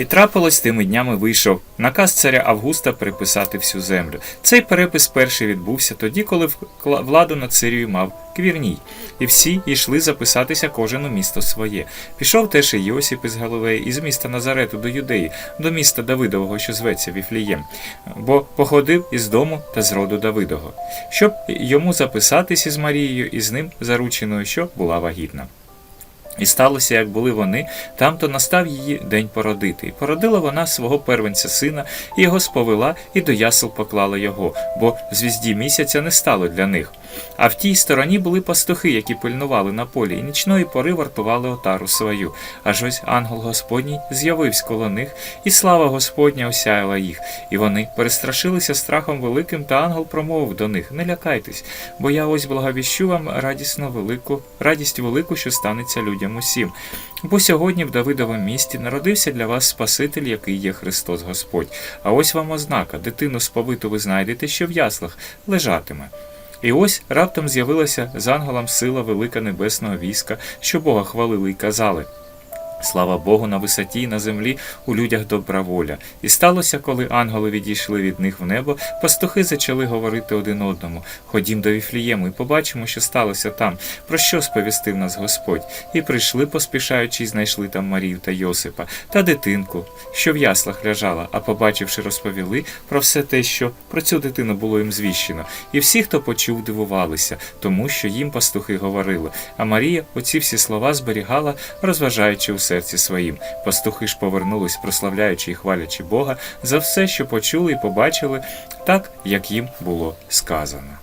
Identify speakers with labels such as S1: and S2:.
S1: І трапилось тими днями вийшов наказ царя Августа переписати всю землю. Цей перепис перший відбувся тоді, коли владу над Сирією мав Квірній, і всі йшли записатися кожен у місто своє. Пішов теж і Йосип із Галилеї, із міста Назарету до Юдеї, до міста Давидового, що зветься Віфлієм, бо походив із дому та з роду Давидого, щоб йому записатись із Марією і з ним зарученою, що була вагітна. І сталося, як були вони, там то настав її день породити. І породила вона свого первенця сина, і його сповела, і до ясел поклала його, бо звізді місяця не стало для них. А в тій стороні були пастухи, які пильнували на полі, і нічної пори вартували отару свою. Аж ось ангел Господній з'явився коло них, і слава Господня осяяла їх. І вони перестрашилися страхом великим, та ангел промовив до них: Не лякайтесь, бо я ось благовіщу вам радісно велику, радість велику, що станеться людям усім. Бо сьогодні в Давидовому місті народився для вас Спаситель, який є Христос Господь. А ось вам ознака: дитину сповиту ви знайдете, що в яслах лежатиме. І ось раптом з'явилася з ангелом сила велика небесного війська, що Бога хвалили й казали. Слава Богу на висоті і на землі у людях добра воля. І сталося, коли ангели відійшли від них в небо, пастухи зачали говорити один одному: Ходім до Віфлієму і побачимо, що сталося там, про що сповістив нас Господь. І прийшли, поспішаючи, й знайшли там Марію та Йосипа та дитинку, що в яслах лежала, а побачивши, розповіли про все те, що про цю дитину було їм звіщено. І всі, хто почув, дивувалися, тому що їм пастухи говорили. А Марія оці всі слова зберігала, розважаючи у серці своїм. Пастухи ж повернулись, прославляючи і хвалячи Бога за все, що почули і побачили, так як їм було сказано.